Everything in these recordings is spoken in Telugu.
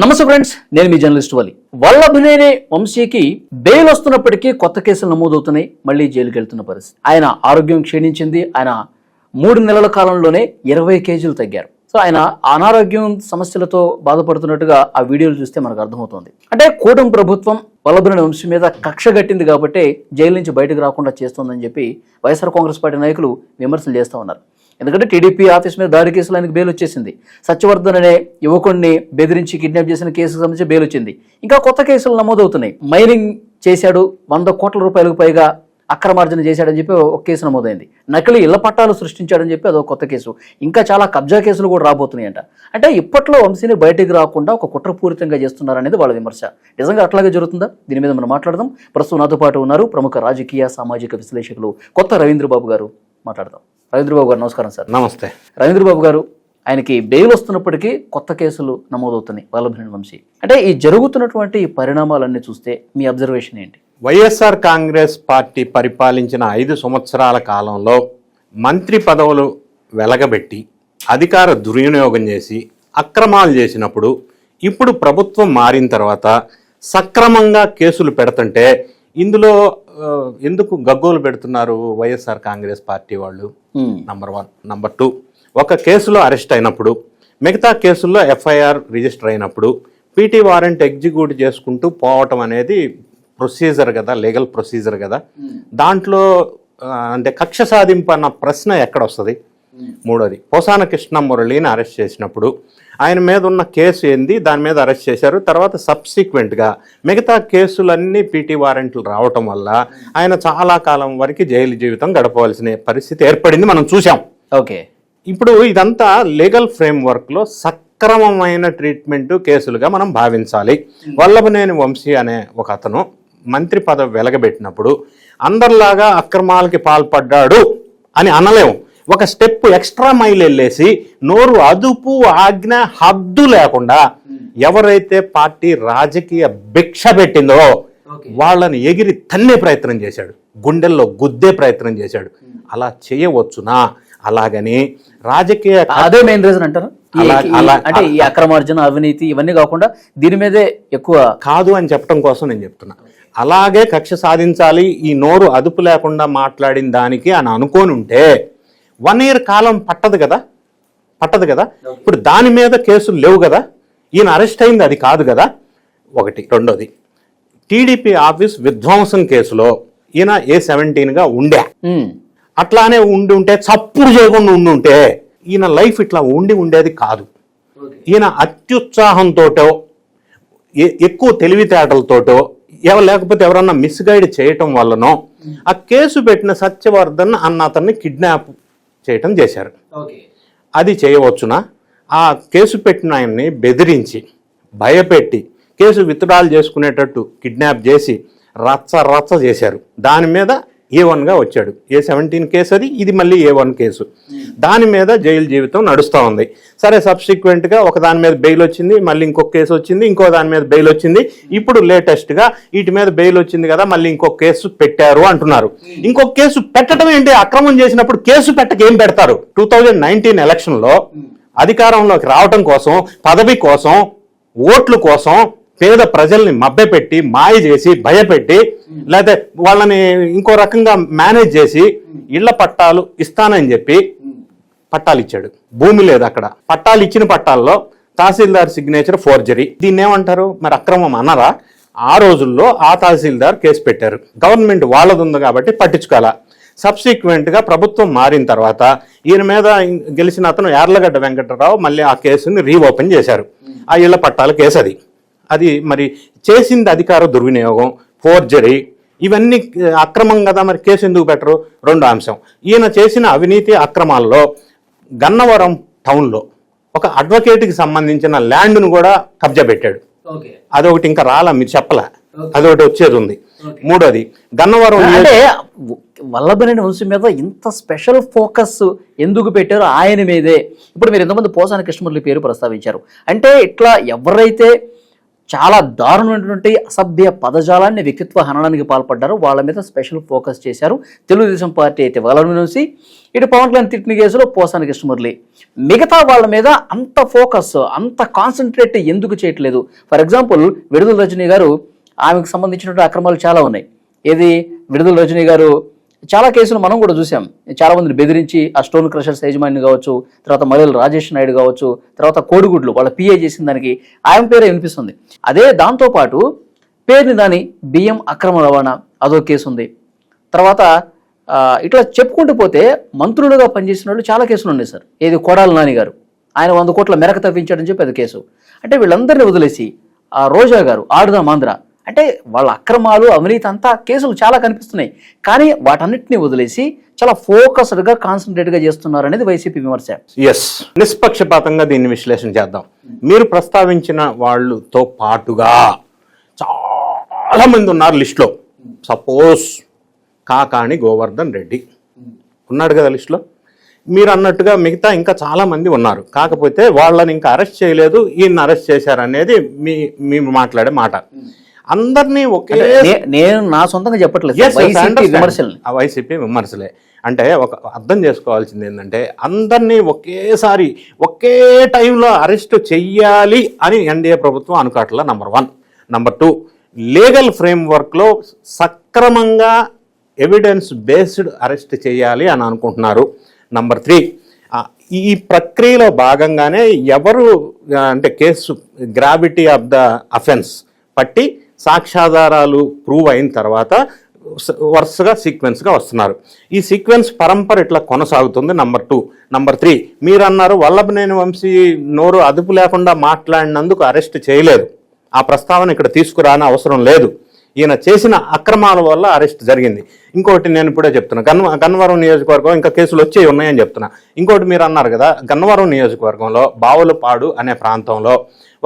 నమస్తే ఫ్రెండ్స్ నేను మీ జర్నలిస్ట్ వలి. వల్లభనేని వంశీకి బెయిల్ వస్తున్నప్పటికీ కొత్త కేసులు నమోదవుతున్నాయి మళ్ళీ జైలుకి వెళ్తున్న పరిస్థితి. ఆయన ఆరోగ్యం క్షీణించింది ఆయన మూడు నెలల కాలంలోనే ఇరవై కేజీలు తగ్గారు. సో ఆయన అనారోగ్యం సమస్యలతో బాధపడుతున్నట్టుగా ఆ వీడియోలు చూస్తే మనకు అర్థమవుతుంది. అంటే కూటమి ప్రభుత్వం వల్లభనేని వంశీ మీద కక్ష కట్టింది కాబట్టి జైలు నుంచి బయటకు రాకుండా చేస్తోందని చెప్పి వైఎస్ఆర్ కాంగ్రెస్ పార్టీ నాయకులు విమర్శలు చేస్తూ ఉన్నారు. ఎందుకంటే టీడీపీ ఆఫీస్ మీద దాడి కేసులో ఆయనకు బెయిల్ వచ్చేసింది. సత్యవర్ధన్ అనే యువకుడిని బెదిరించి కిడ్నాప్ చేసిన కేసుకు సంబంధించి బెయిల్ వచ్చింది. ఇంకా కొత్త కేసులు నమోదవుతున్నాయి. మైనింగ్ చేశాడు వంద కోట్ల రూపాయలకు పైగా అక్రమార్జన చేశాడని చెప్పి ఒక కేసు నమోదైంది. నకిలీ ఇళ్ళ పట్టాలు సృష్టించాడని చెప్పి అదొక కొత్త కేసు. ఇంకా చాలా కబ్జా కేసులు కూడా రాబోతున్నాయంట. అంటే ఇప్పట్లో వంశీని బయటికి రాకుండా ఒక కుట్రపూరితంగా చేస్తున్నారనేది వాళ్ళ విమర్శ. నిజంగా అట్లాగే జరుగుతుందా? దీని మీద మనం మాట్లాడదాం. ప్రస్తుతం నాతో పాటు ఉన్నారు ప్రముఖ రాజకీయ సామాజిక విశ్లేషకులు కొత్త రవీంద్రబాబు గారు. మాట్లాడదాం. రవీంద్రబాబు గారు నమస్కారం సార్. నమస్తే. రవీంద్రబాబు గారు ఆయనకి బెయిల్ వస్తున్నప్పటికీ కొత్త కేసులు నమోదవుతున్నాయి వల్లభనేని వంశీ. అంటే ఈ జరుగుతున్నటువంటి ఈ పరిణామాలన్నీ చూస్తే మీ అబ్జర్వేషన్ ఏంటి? వైఎస్ఆర్ కాంగ్రెస్ పార్టీ పరిపాలించిన ఐదు సంవత్సరాల కాలంలో మంత్రి పదవులు వెలగబెట్టి అధికార దుర్వినియోగం చేసి అక్రమాలు చేసినప్పుడు ఇప్పుడు ప్రభుత్వం మారిన తర్వాత సక్రమంగా కేసులు పెడుతుంటే ఇందులో ఎందుకు గగ్గోలు పెడుతున్నారు వైఎస్ఆర్ కాంగ్రెస్ పార్టీ వాళ్ళు. నంబర్ వన్ నంబర్ టూ ఒక కేసులో అరెస్ట్ అయినప్పుడు మిగతా కేసుల్లో ఎఫ్ఐఆర్ రిజిస్టర్ అయినప్పుడు పీటీ వారెంట్ ఎగ్జిక్యూట్ చేసుకుంటూ పోవటం అనేది ప్రొసీజర్ కదా లీగల్ ప్రొసీజర్ కదా. దాంట్లో ఆ, అంటే కక్ష సాధింపు అన్న ప్రశ్న ఎక్కడ వస్తుంది? మూడోది పోసాన కృష్ణ మురళిని అరెస్ట్ చేసినప్పుడు ఆయన మీద ఉన్న కేసు ఏంది? దాని మీద అరెస్ట్ చేశారు. తర్వాత సబ్సిక్వెంట్గా మిగతా కేసులన్నీ పీటీ వారెంట్లు రావటం వల్ల ఆయన చాలా కాలం వరకు జైలు జీవితం గడపవలసిన పరిస్థితి ఏర్పడింది మనం చూసాం ఓకే. ఇప్పుడు ఇదంతా లీగల్ ఫ్రేమ్వర్క్లో సక్రమమైన ట్రీట్మెంట్ కేసులుగా మనం భావించాలి. వల్లభనేని వంశీ అనే ఒక అతను మంత్రి పదవి వెలగబెట్టినప్పుడు అందరిలాగా అక్రమాలకి పాల్పడ్డాడు అని అనలేము. ఒక స్టెప్ ఎక్స్ట్రా మైల్ వెళ్ళేసి నోరు అదుపు ఆజ్ఞ హద్దు లేకుండా ఎవరైతే పార్టీ రాజకీయ భిక్ష పెట్టిందో వాళ్ళని ఎగిరి తన్నే ప్రయత్నం చేశాడు. గుండెల్లో గుద్దే ప్రయత్నం చేశాడు. అలా చేయవచ్చునా? అలాగని రాజకీయ అదే మెయిన్ రీజన్ అంటారా? అంటే ఈ అక్రమార్జన అవినీతి ఇవన్నీ కాకుండా దీని మీదే ఎక్కువ కాదు అని చెప్పడం కోసం నేను చెప్తున్నా. అలాగే కక్ష సాధించాలి ఈ నోరు అదుపు లేకుండా మాట్లాడిన దానికి అని అనుకోని ఉంటే వన్ ఇయర్ కాలం పట్టదు కదా? పట్టదు కదా? ఇప్పుడు దాని మీద కేసులు లేవు కదా? ఈయన అరెస్ట్ అయింది అది కాదు కదా? ఒకటి. రెండోది టీడీపీ ఆఫీస్ విధ్వంసం కేసులో ఈయన ఏ సెవెంటీన్గా ఉండే. అట్లానే ఉండి ఉంటే చప్పుడు చేయకుండా ఉండి ఉంటే ఈయన లైఫ్ ఇట్లా ఉండి ఉండేది కాదు. ఈయన అత్యుత్సాహంతోటో ఎక్కువ తెలివితేటలతోటో ఎవ లేకపోతే ఎవరన్నా మిస్గైడ్ చేయటం వల్లనో ఆ కేసు పెట్టిన సత్యవర్ధన్ అన్న అతన్ని కిడ్నాప్ చేయటం చేశారు. అది చేయవచ్చునా? ఆ కేసు పెట్టిన ఆయన్ని బెదిరించి భయపెట్టి కేసు విత్డ్రాల్ చేసుకునేటట్టు కిడ్నాప్ చేసి రచ్చ రచ్చ చేశారు. దాని మీద ఏ వన్గా వచ్చాడు. ఏ సెవెంటీన్ కేసు అది ఇది మళ్ళీ ఏ వన్ కేసు దాని మీద జైలు జీవితం నడుస్తూ ఉంది. సరే సబ్సిక్వెంట్గా ఒక దాని మీద బెయిల్ వచ్చింది మళ్ళీ ఇంకొక కేసు వచ్చింది ఇంకో దాని మీద బెయిల్ వచ్చింది. ఇప్పుడు లేటెస్ట్గా వీటి మీద బెయిల్ వచ్చింది కదా మళ్ళీ ఇంకొక కేసు పెట్టారు అంటున్నారు. ఇంకొక కేసు పెట్టడం ఏంటి? అక్రమం చేసినప్పుడు కేసు పెట్టక ఏం పెడతారు? టూ థౌజండ్ నైన్టీన్ ఎలక్షన్లో అధికారంలోకి రావటం కోసం పదవి కోసం ఓట్ల కోసం పేద ప్రజల్ని మభ్యపెట్టి మాయ చేసి భయపెట్టి లేకపోతే వాళ్ళని ఇంకో రకంగా మేనేజ్ చేసి ఇళ్ళ పట్టాలు ఇస్తానని చెప్పి పట్టాలు ఇచ్చాడు భూమి లేదు అక్కడ. పట్టాలు ఇచ్చిన పట్టాల్లో తహసీల్దార్ సిగ్నేచర్ ఫోర్జరీ దీన్ని ఏమంటారు? మరి అక్రమం అనరా? ఆ రోజుల్లో ఆ తహసీల్దార్ కేసు పెట్టారు. గవర్నమెంట్ వాళ్ళది ఉంది కాబట్టి పట్టించుకోవాలా? సబ్సిక్వెంట్గా ప్రభుత్వం మారిన తర్వాత ఈయన మీద గెలిచిన అతను యార్లగడ్డ వెంకటరావు మళ్ళీ ఆ కేసుని రీఓపెన్ చేశారు. ఆ ఇళ్ళ పట్టాల కేసు అది అది మరి చేసింది అధికార దుర్వినియోగం ఫోర్జరీ ఇవన్నీ అక్రమం కదా మరి కేసు ఎందుకు పెట్టరు? రెండో అంశం. ఈయన చేసిన అవినీతి అక్రమాల్లో గన్నవరం టౌన్లో ఒక అడ్వకేట్కి సంబంధించిన ల్యాండ్ను కూడా కబ్జా పెట్టాడు. అదొకటి ఇంకా రాలా మీరు చెప్పలే. అదొకటి వచ్చేది ఉంది. మూడోది గన్నవరం అంటే వల్లభనేని వంశీ మీద ఇంత స్పెషల్ ఫోకస్ ఎందుకు పెట్టారో ఆయన మీదే? ఇప్పుడు మీరు ఎంతమంది పోసాని కృష్ణమురళి పేరు ప్రస్తావించారు. అంటే ఇట్లా ఎవరైతే చాలా దారుణమైనటువంటి అసభ్య పదజాలాన్ని వ్యక్తిత్వ హననానికి పాల్పడ్డారు. వాళ్ళ మీద స్పెషల్ ఫోకస్ చేశారు. తెలుగుదేశం పార్టీ అయితే వాళ్ళ నుంచి ఇటు పవన్ కళ్యాణ్ తిట్టిన కేసులో పోసాని కృష్ణమురళి మిగతా వాళ్ళ మీద అంత ఫోకస్ అంత కాన్సన్ట్రేట్ ఎందుకు చేయట్లేదు? ఫర్ ఎగ్జాంపుల్ విడుదల రజనీ గారు ఆమెకు సంబంధించినటువంటి అక్రమాలు చాలా ఉన్నాయి. ఏది? విడుదల రజనీ గారు చాలా కేసులు మనం కూడా చూసాం. చాలా మందిని బెదిరించి ఆ స్టోన్ క్రషర్స్ యజమాని కావచ్చు తర్వాత మల్లెల రాజేష్ నాయుడు కావచ్చు తర్వాత కోడిగుడ్లు వాళ్ళ పిఏ చేసిన దానికి ఆయన పేరే వినిపిస్తుంది. అదే దాంతోపాటు పేరుని దాని బియ్యం అక్రమ రవాణా అదో కేసు ఉంది. తర్వాత ఇట్లా చెప్పుకుంటూ పోతే మంత్రులుగా పనిచేసిన వాళ్ళు చాలా కేసులు ఉన్నాయి సార్. ఏది కొడాల నాని గారు. ఆయన వంద కోట్ల మెరక తప్పించాడని చెప్పి అది కేసు. అంటే వీళ్ళందరినీ వదిలేసి ఆ రోజా గారు ఆడుదాం ఆంధ్ర అంటే వాళ్ళ అక్రమాలు అవినీతి అంతా కేసులు చాలా కనిపిస్తున్నాయి. కానీ వాటన్నిటిని వదిలేసి చాలా ఫోకస్డ్గా కాన్సన్ట్రేట్గా చేస్తున్నారు అనేది వైసీపీ విమర్శ. ఎస్ నిష్పక్షపాతంగా దీన్ని విశ్లేషణ చేద్దాం. మీరు ప్రస్తావించిన వాళ్ళతో పాటుగా చాలా మంది ఉన్నారు లిస్ట్లో. సపోజ్ కాకాణి గోవర్ధన్ రెడ్డి ఉన్నాడు కదా లిస్టులో. మీరు అన్నట్టుగా మిగతా ఇంకా చాలామంది ఉన్నారు. కాకపోతే వాళ్ళని ఇంకా అరెస్ట్ చేయలేదు. ఈయన్ని అరెస్ట్ చేశారనేది మీ మేము మాట్లాడే మాట. అందరినీ ఒకే నేను నా సొంతంగా చెప్పట్లేదు. I వైసీపీ విమర్శలే. అంటే ఒక అర్థం చేసుకోవాల్సింది ఏంటంటే అందరినీ ఒకేసారి ఒకే టైంలో అరెస్ట్ చెయ్యాలి అని ఎన్డీఏ ప్రభుత్వం అనుకోవట్ల number one number two legal ఫ్రేమ్వర్క్లో సక్రమంగా ఎవిడెన్స్ బేస్డ్ అరెస్ట్ చేయాలి అని అనుకుంటున్నారు. నంబర్ త్రీ ఈ ప్రక్రియలో భాగంగానే ఎవరు అంటే case gravity of the offence పట్టి సాక్ష్యాధారాలు ప్రూవ్ అయిన తర్వాత వరుసగా సీక్వెన్స్గా వస్తున్నారు. ఈ సీక్వెన్స్ పరంపర ఇట్లా కొనసాగుతుంది నంబర్ టూ నంబర్ త్రీ మీరు అన్నారు వల్లభనేని వంశీ నోరు అదుపు లేకుండా మాట్లాడినందుకు అరెస్ట్ చేయలేదు. ఆ ప్రస్తావన ఇక్కడ తీసుకురాని అవసరం లేదు. ఈయన చేసిన అక్రమాల వల్ల అరెస్ట్ జరిగింది. ఇంకోటి నేను ఇప్పుడే చెప్తున్నా గన్వ గన్నవరం నియోజకవర్గం ఇంకా కేసులు వచ్చే ఉన్నాయని చెప్తున్నా. ఇంకోటి మీరు అన్నారు కదా గన్నవరం నియోజకవర్గంలో బావులపాడు అనే ప్రాంతంలో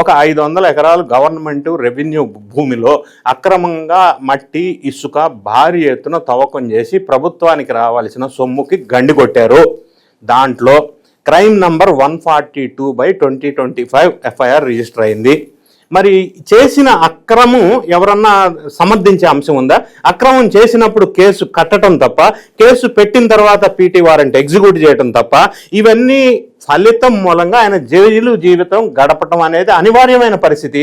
ఒక ఐదు వందల ఎకరాలు గవర్నమెంట్ రెవెన్యూ భూమిలో అక్రమంగా మట్టి ఇసుక భారీ ఎత్తున తవ్వకం చేసి ప్రభుత్వానికి రావాల్సిన సొమ్ముకి గండి కొట్టారు. దాంట్లో crime number one forty two by twenty twenty five FIR register అయింది. మరి చేసిన అక్రమం ఎవరన్నా సమర్థించే అంశం ఉందా? అక్రమం చేసినప్పుడు కేసు కట్టడం తప్ప కేసు పెట్టిన తర్వాత పీటీ వారెంట్ ఎగ్జిక్యూట్ చేయడం తప్ప ఇవన్నీ ఫలితం మూలంగా ఆయన జైలు జీవితం గడపటం అనేది అనివార్యమైన పరిస్థితి.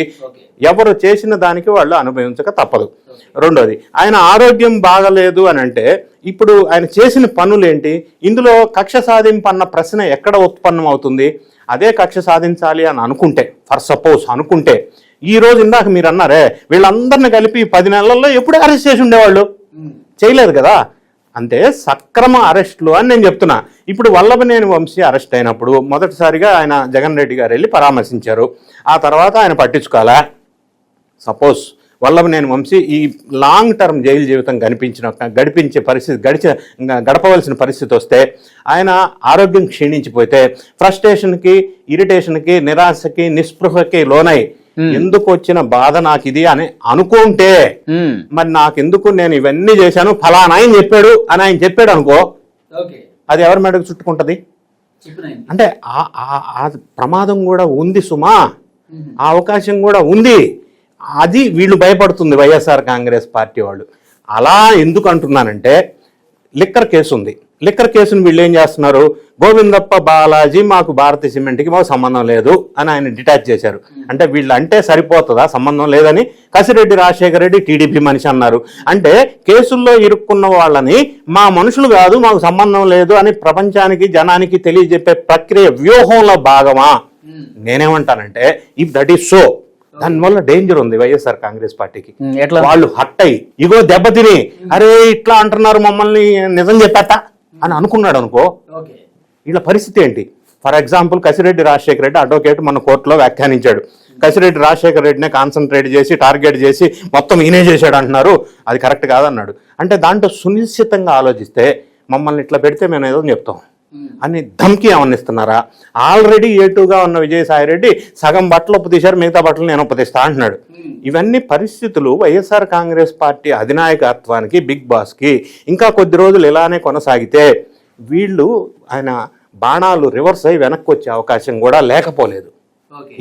ఎవరు చేసిన దానికి వాళ్ళు అనుభవించక తప్పదు. రెండోది ఆయన ఆరోగ్యం బాగలేదు అని అంటే ఇప్పుడు ఆయన చేసిన పనులేంటి? ఇందులో కక్ష సాధింపు అన్న ప్రశ్న ఎక్కడ ఉత్పన్నం అవుతుంది అదే కక్ష సాధించాలి అని అనుకుంటే ఫర్ సపోజ్ అనుకుంటే ఈ రోజు ఇందాక మీరు అన్నారే వీళ్ళందరిని కలిపి పది నెలల్లో ఎప్పుడు అరెస్ట్ చేసి ఉండేవాళ్ళు? చేయలేదు కదా? అంటే సక్రమ అరెస్టులు అని నేను చెప్తున్నా. ఇప్పుడు వల్లభనేని వంశీ అరెస్ట్ అయినప్పుడు మొదటిసారిగా ఆయన జగన్ రెడ్డి గారు వెళ్ళి పరామర్శించారు. ఆ తర్వాత ఆయన పట్టించుకోవాలా? సపోజ్ వల్లభనేని వంశీ ఈ లాంగ్ టర్మ్ జైలు జీవితం గడిపించిన గడిపించే పరిస్థితి గడిచ గడపవలసిన పరిస్థితి వస్తే ఆయన ఆరోగ్యం క్షీణించిపోతే ఫ్రస్ట్రేషన్కి ఇరిటేషన్కి నిరాశకి నిస్పృహకి లోనై ఎందుకు వచ్చిన బాధ నాకు ఇది అని అనుకుంటే. మరి నాకెందుకు నేను ఇవన్నీ చేశాను ఫలానా ఆయన చెప్పాడు అని ఆయన చెప్పాడు అనుకో. అది ఎవరి మెడకు చుట్టుకుంటది? అంటే ఆ- ఆ- ఆ ప్రమాదం కూడా ఉంది సుమా. ఆ అవకాశం కూడా ఉంది. అది వీళ్ళు భయపడుతుంది వైఎస్ఆర్ కాంగ్రెస్ పార్టీ వాళ్ళు. అలా ఎందుకు అంటున్నానంటే లిక్కర్ కేసు ఉంది లిక్కర్ కేసును వీళ్ళు ఏం చేస్తున్నారు? గోవిందప్ప బాలాజీ మాకు భారతీయ సిమెంట్కి మాకు సంబంధం లేదు అని ఆయన డిటాచ్ చేశారు. అంటే వీళ్ళు అంటే సరిపోతుందా? సంబంధం లేదని కసిరెడ్డి రాజశేఖర రెడ్డి టీడీపీ మనిషి అన్నారు. అంటే కేసుల్లో ఇరుక్కున్న వాళ్ళని మా మనుషులు కాదు మాకు సంబంధం లేదు అని ప్రపంచానికి జనానికి తెలియజెప్పే ప్రక్రియ వ్యూహంలో భాగమా? నేనేమంటానంటే ఇఫ్ దట్ ఈస్ సో దానివల్ల డేంజర్ ఉంది వైఎస్ఆర్ కాంగ్రెస్ పార్టీకి. వాళ్ళు హట్ అయ్యి ఇగో దెబ్బతిని అరే ఇట్లా అంటున్నారు మమ్మల్ని నిజం చెప్పాట అని అనుకున్నాడు అనుకో. వీళ్ళ పరిస్థితి ఏంటి? For example Kasireddy Rajasekhara Reddy advocate మన కోర్టులో వ్యాఖ్యానించాడు. కసిరెడ్డి రాజశేఖర రెడ్డినే కాన్సన్ట్రేట్ చేసి టార్గెట్ చేసి మొత్తం ఈయనే చేశాడు అంటున్నారు. అది కరెక్ట్ కాదన్నాడు. అంటే దాంట్లో సునిశ్చితంగా ఆలోచిస్తే మమ్మల్ని ఇట్లా పెడితే మేము ఏదో చెప్తాం. అని ధమ్కి ఏమన్నిస్తున్నారా? ఆల్రెడీ ఏటుగా ఉన్న విజయసాయి రెడ్డి సగం బట్టలు ఒప్పు తీశారు మిగతా బట్టలు నేను ఒప్పతిస్తా అంటున్నాడు. ఇవన్నీ పరిస్థితులు వైఎస్ఆర్ కాంగ్రెస్ పార్టీ అధినాయకత్వానికి బిగ్ బాస్కి ఇంకా కొద్ది రోజులు ఇలానే కొనసాగితే వీళ్ళు ఆయన బాణాలు రివర్స్ అయి వెనక్కి వచ్చే అవకాశం కూడా లేకపోలేదు.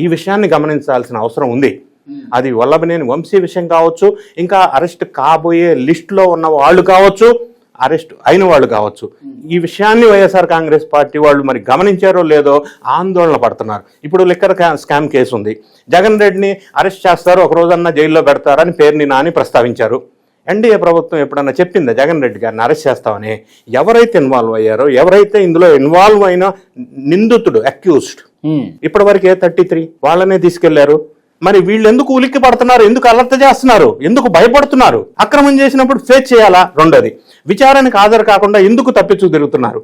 ఈ విషయాన్ని గమనించాల్సిన అవసరం ఉంది. అది వల్లభనేని వంశీ విషయం కావచ్చు ఇంకా అరెస్ట్ కాబోయే లిస్టులో ఉన్న వాళ్ళు కావచ్చు అరెస్ట్ అయిన వాళ్ళు కావచ్చు. ఈ విషయాన్ని వైఎస్ఆర్ కాంగ్రెస్ పార్టీ వాళ్ళు మరి గమనించారో లేదో ఆందోళన పడుతున్నారు. ఇప్పుడు లిక్కర్ స్కామ్ కేసు ఉంది జగన్ రెడ్డిని అరెస్ట్ చేస్తారు ఒక రోజన్నా జైల్లో పెడతారని పేరుని నాని ప్రస్తావించారు. ఎన్డీఏ ప్రభుత్వం ఎప్పుడన్నా చెప్పిందా జగన్ రెడ్డి గారిని అరెస్ట్ చేస్తామని? ఎవరైతే ఇన్వాల్వ్ అయ్యారో ఎవరైతే ఇందులో ఇన్వాల్వ్ అయిన నిందితుడు అక్యూజ్డ్. ఇప్పటి వరకు ఏ థర్టీ త్రీ? వాళ్ళనే తీసుకెళ్ళారు. మరి వీళ్ళు ఎందుకు ఉలిక్కి పడుతున్నారు ఎందుకు అలర్ట్ చేస్తున్నారు? ఎందుకు భయపడుతున్నారు? అక్రమం చేసినప్పుడు ఫేస్ చేయాలా? రెండోది. విచారణకు హాజరు కాకుండా ఎందుకు తప్పించు తిరుగుతున్నారు?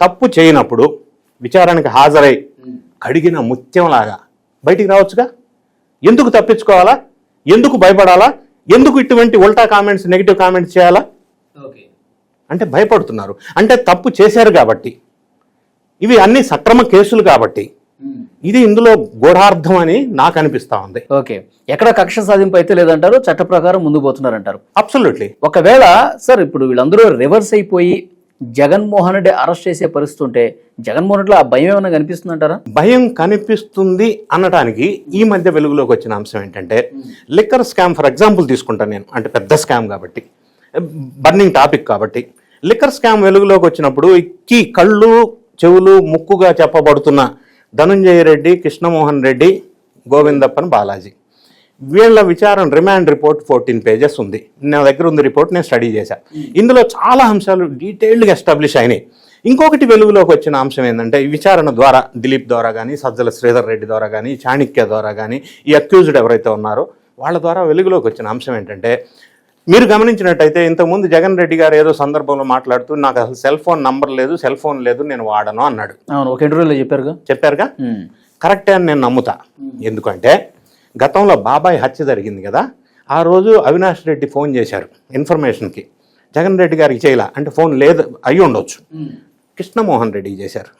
తప్పు చేయనప్పుడు విచారణకి హాజరై కడిగిన ముత్యంలాగా బయటికి రావచ్చుగా? ఎందుకు తప్పించుకోవాలా? ఎందుకు భయపడాలా? ఎందుకు ఇటువంటి ఉల్టా కామెంట్స్ నెగిటివ్ కామెంట్స్ చేయాలా? అంటే భయపడుతున్నారు. అంటే తప్పు చేశారు కాబట్టి. ఇవి అన్ని సక్రమ కేసులు కాబట్టి ఇది ఇందులో గూఢార్థం అని నాకు అనిపిస్తా ఉంది. ఓకే. ఎక్కడ కక్ష సాధింపు అయితే లేదంటారు చట్ట ప్రకారం ముందు పోతున్నారంటారు. అబ్సల్యూట్లీ ఒకవేళ సార్ ఇప్పుడు వీళ్ళందరూ రివర్స్ అయిపోయి జగన్మోహన్ రెడ్డి అరెస్ట్ చేసే పరిస్థితి ఉంటే జగన్మోహన్ రెడ్డిలో ఆ భయం ఏమైనా కనిపిస్తుందంటారా? భయం కనిపిస్తుంది అనడానికి ఈ మధ్య వెలుగులోకి వచ్చిన అంశం ఏంటంటే లిక్కర్ స్కామ్ ఫర్ ఎగ్జాంపుల్ తీసుకుంటాను నేను. అంటే పెద్ద స్కామ్ కాబట్టి. బర్నింగ్ టాపిక్ కాబట్టి. లిక్కర్ స్కామ్ వెలుగులోకి వచ్చినప్పుడు కీ కళ్ళు చెవులు ముక్కుగా చెప్పబడుతున్న ధనుంజయ రెడ్డి కృష్ణమోహన్ రెడ్డి గోవిందప్పన్ బాలాజీ. వీళ్ళ విచారణ రిమాండ్ రిపోర్ట్ ఫోర్టీన్ పేజెస్ ఉంది. నా దగ్గర ఉంది రిపోర్ట్ నేను స్టడీ చేశాను ఇందులో చాలా అంశాలు డీటెయిల్డ్గా ఎస్టాబ్లిష్ అయినాయి. ఇంకొకటి వెలుగులోకి వచ్చిన అంశం ఏంటంటే ఈ విచారణ ద్వారా దిలీప్ ద్వారా కానీ సజ్జల శ్రీధర్ రెడ్డి ద్వారా కానీ చాణిక్య ద్వారా కానీ ఈ అక్యూజ్డ్ ఎవరైతే ఉన్నారో వాళ్ళ ద్వారా వెలుగులోకి వచ్చిన అంశం ఏంటంటే మీరు గమనించినట్టయితే ఇంతకుముందు జగన్ రెడ్డి గారు ఏదో సందర్భంలో మాట్లాడుతూ నాకు అసలు సెల్ ఫోన్ నంబర్ లేదు సెల్ ఫోన్ లేదు నేను వాడను అన్నాడు. అవును ఒక ఇంటర్వ్యూలో చెప్పారుగా? చెప్పారుగా. కరెక్టే అని నేను నమ్ముతా. ఎందుకంటే గతంలో బాబాయ్ హత్య జరిగింది కదా ఆ రోజు అవినాష్ రెడ్డి ఫోన్ చేశారు ఇన్ఫర్మేషన్కి. జగన్ రెడ్డి గారికి చేయలా అంటే ఫోన్ లేదు అయి ఉండొచ్చు. కృష్ణమోహన్ రెడ్డికి చేశారు.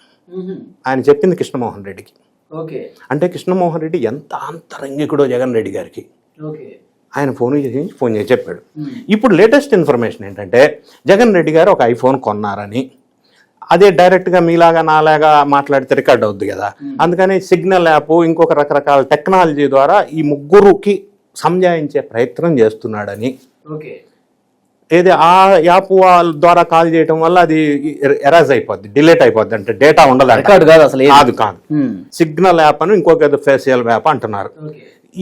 ఆయన చెప్పింది కృష్ణమోహన్ రెడ్డికి. ఓకే. అంటే కృష్ణమోహన్ రెడ్డి ఎంత అంతరంగికుడో జగన్ రెడ్డి గారికి. ఆయన ఫోన్ చేసి ఫోన్ చేసి చెప్పాడు. ఇప్పుడు లేటెస్ట్ ఇన్ఫర్మేషన్ ఏంటంటే జగన్ రెడ్డి గారు ఒక ఐఫోన్ కొన్నారని. అదే డైరెక్ట్గా మీలాగా నాలాగా మాట్లాడితే రికార్డ్ అవుద్ది కదా. అందుకని సిగ్నల్ యాప్ ఇంకొక రకరకాల టెక్నాలజీ ద్వారా ఈ ముగ్గురుకి సంజాయించే ప్రయత్నం చేస్తున్నాడని. ఏది ఆ యాప్ వాళ్ళ ద్వారా కాల్ చేయటం వల్ల అది ఎరాజ్ అయిపోద్ది డిలేట్ అయిపోద్ది అంటే డేటా ఉండదు రికార్డ్ కాదు అసలు. కాదు కాదు. సిగ్నల్ యాప్ అని ఇంకొక ఫేషియల్ యాప్ అంటున్నారు.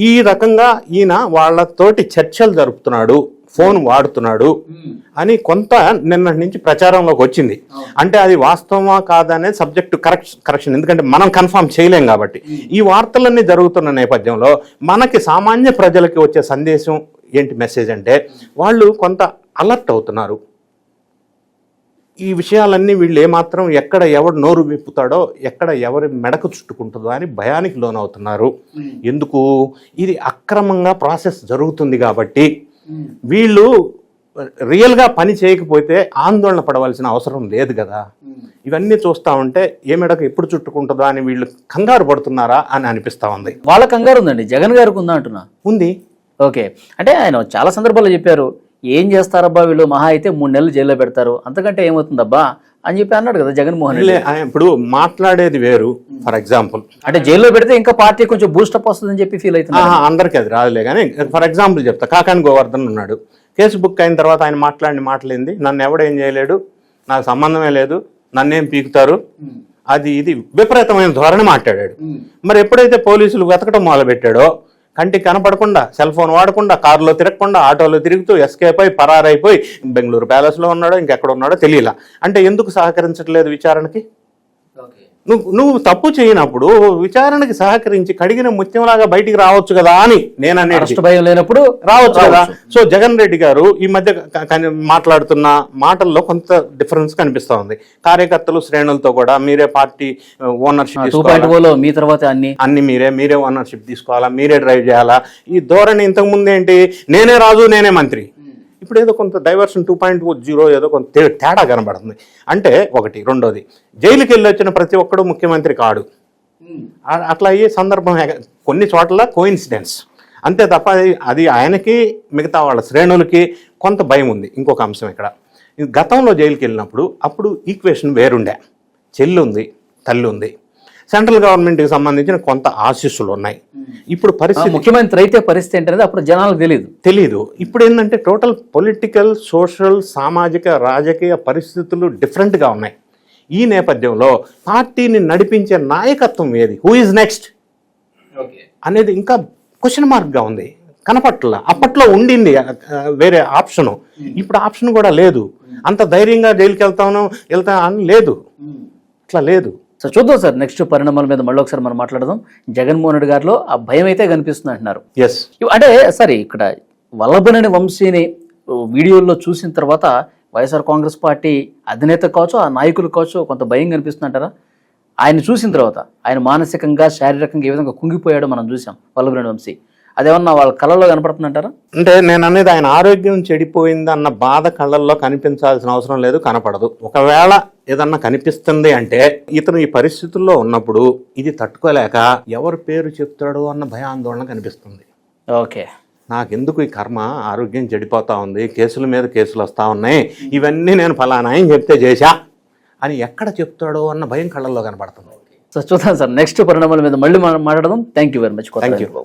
ఈ రకంగా ఈయన వాళ్ళతోటి చర్చలు జరుపుతున్నాడు ఫోన్ వాడుతున్నాడు అని కొంత నిన్నటి నుంచి ప్రచారంలోకి వచ్చింది. అంటే అది వాస్తవమా కాదా అనేది సబ్జెక్టు కరెక్ట్ కరెక్షన్ ఎందుకంటే మనం కన్ఫర్మ్ చేయలేం కాబట్టి. ఈ వార్తలన్నీ జరుగుతున్న నేపథ్యంలో మనకి సామాన్య ప్రజలకి వచ్చే సందేశం ఏంటి మెసేజ్ అంటే వాళ్ళు కొంత అలర్ట్ అవుతున్నారు. ఈ విషయాలన్నీ వీళ్ళు ఏమాత్రం ఎక్కడ ఎవడు నోరు విప్పుతాడో ఎక్కడ ఎవరి మెడకు చుట్టుకుంటుందో అని భయానికి లోనవుతున్నారు. ఎందుకు? ఇది అక్రమంగా ప్రాసెస్ జరుగుతుంది కాబట్టి వీళ్ళు రియల్గా పని చేయకపోతే ఆందోళన పడవలసిన అవసరం లేదు కదా. ఇవన్నీ చూస్తూ ఉంటే ఏ మెడకు ఎప్పుడు చుట్టుకుంటుందో అని వీళ్ళు కంగారు పడుతున్నారా అని అనిపిస్తూ ఉంది. వాళ్ళ కంగారు ఉందండి. జగన్ గారికి ఉందా అంటున్నా? ఉంది. ఓకే. అంటే ఆయన చాలా సందర్భాల్లో చెప్పారు. ఏం చేస్తారబ్బా వీళ్ళు? మహా అయితే మూడు నెలలు జైల్లో పెడతారు. అంతకంటే ఏమవుతుందబ్బా? అని చెప్పి అన్నాడు కదా జగన్మోహన్ రెడ్డి. ఇప్పుడు మాట్లాడేది వేరు ఫర్ ఎగ్జాంపుల్. అంటే జైల్లో పెడితే ఇంకా పార్టీ కొంచెం బూస్టప్ వస్తుందని చెప్పి ఫీల్ ఆహా, అందరికీ అది రాదులే కానీ ఫర్ ఎగ్జాంపుల్ చెప్తా. కాకాని గోవర్ధన్ ఉన్నాడు. కేసు బుక్ అయిన తర్వాత ఆయన మాట్లాడిన మాటలేంది? నన్ను ఎవడేం చేయలేడు? నాకు సంబంధమే లేదు. నన్నేం పీకుతారు? అది ఇది విపరీతమైన ధోరణి మాట్లాడాడు. మరి ఎప్పుడైతే పోలీసులు వెతకడం మొదలుపెట్టాడో కంటికి కనపడకుండా సెల్ ఫోన్ వాడకుండా కారులో తిరగకుండా ఆటోలో తిరుగుతూ ఎస్కేప్ అయి పరారైపోయి బెంగళూరు ప్యాలెస్లో ఉన్నాడో ఇంకెక్కడ ఉన్నాడో తెలియలా. అంటే ఎందుకు సహకరించట్లేదు విచారణకి? నువ్వు నువ్వు తప్పు చేయనప్పుడు విచారణకి సహకరించి కడిగిన ముత్యంలాగా బయటికి రావచ్చు కదా అని నేను అరెస్ట్ భయం లేనప్పుడు రావచ్చు కదా. సో జగన్ రెడ్డి గారు ఈ మధ్య మాట్లాడుతున్న మాటల్లో కొంత డిఫరెన్స్ కనిపిస్తా ఉంది. కార్యకర్తలు శ్రేణులతో కూడా మీరే పార్టీ ఓనర్షిప్ మీ తర్వాత అన్ని. అన్ని మీరే మీరే ఓనర్షిప్ తీసుకోవాలా? మీరే డ్రైవ్ చేయాలా? ఈ ధోరణి ఇంతకు ముందు ఏంటి నేనే రాజు నేనే మంత్రి. ఇప్పుడు ఏదో కొంత డైవర్షన్ టూ పాయింట్ జీరో ఏదో కొంత తేడా కనబడుతుంది. అంటే ఒకటి రెండోది జైలుకి వెళ్ళి వచ్చిన ప్రతి ఒక్కడు ముఖ్యమంత్రి కాడు. ఆ- అట్లా అయ్యే సందర్భం కొన్ని చోట్ల కోయిన్సిడెన్స్ అంతే తప్ప అది ఆయనకి మిగతా వాళ్ళ శ్రేణులకి కొంత భయం ఉంది. ఇంకొక అంశం ఇక్కడ. గతంలో జైలుకి వెళ్ళినప్పుడు అప్పుడు ఈక్వేషన్ వేరుండే. చెల్లి ఉంది తల్లి ఉంది సెంట్రల్ గవర్నమెంట్కి సంబంధించిన కొంత ఆశీస్సులు ఉన్నాయి ఇప్పుడు పరిస్థితి ముఖ్యమంత్రి అయితే పరిస్థితి ఏంటనేది అప్పుడు జనాలకు తెలియదు తెలీదు. ఇప్పుడు ఏంటంటే టోటల్ పొలిటికల్ సోషల్ సామాజిక రాజకీయ పరిస్థితులు డిఫరెంట్గా ఉన్నాయి. ఈ నేపథ్యంలో పార్టీని నడిపించే నాయకత్వం ఏది? హూ ఇస్ నెక్స్ట్ అనేది ఇంకా క్వశ్చన్ మార్క్గా ఉంది. కనపట్ల. అప్పట్లో ఉండింది వేరే ఆప్షను. ఇప్పుడు ఆప్షన్ కూడా లేదు. అంత ధైర్యంగా జైలుకి వెళ్తాను వెళ్తా అని లేదు. ఇట్లా లేదు. సో చూద్దాం సార్ నెక్స్ట్ పరిణామాల మీద మళ్ళీ ఒకసారి మనం మాట్లాడదాం. జగన్మోహన్ రెడ్డి గారిలో ఆ భయం అయితే కనిపిస్తుంది అంటున్నారు. ఎస్ అంటే సరే ఇక్కడ వల్లభనేని వంశీని వీడియోల్లో చూసిన తర్వాత వైఎస్ఆర్ కాంగ్రెస్ పార్టీ అధినేత కావచ్చు ఆ నాయకులు కావచ్చు కొంత భయం కనిపిస్తుందంటారా ఆయన చూసిన తర్వాత ఆయన మానసికంగా శారీరకంగా ఏ విధంగా కుంగిపోయాడో మనం చూసాం వల్లభనేని వంశీ. అదేమన్నా వాళ్ళ కళలో కనపడుతుందంటారా అంటే నేను అనేది ఆయన ఆరోగ్యం చెడిపోయింది అన్న బాధ కళ్ళల్లో కనిపించాల్సిన అవసరం లేదు కనపడదు. ఒకవేళ ఏదన్నా కనిపిస్తుంది అంటే ఇతను ఈ పరిస్థితుల్లో ఉన్నప్పుడు ఇది తట్టుకోలేక ఎవరు పేరు చెప్తాడు అన్న భయాందోళన కనిపిస్తుంది. ఓకే. నాకెందుకు ఈ కర్మ? ఆరోగ్యం చెడిపోతా ఉంది. కేసుల మీద కేసులు వస్తా ఉన్నాయి. ఇవన్నీ నేను ఫలానా అని చెప్తే చేశా? అని ఎక్కడ చెప్తాడో అన్న భయం కళ్ళల్లో కనపడుతుంది సో చూద్దాం సార్ నెక్స్ట్ పరిణామాల మీద మళ్ళీ మనం మాట్లాడదాం. Thank you very much you. Babu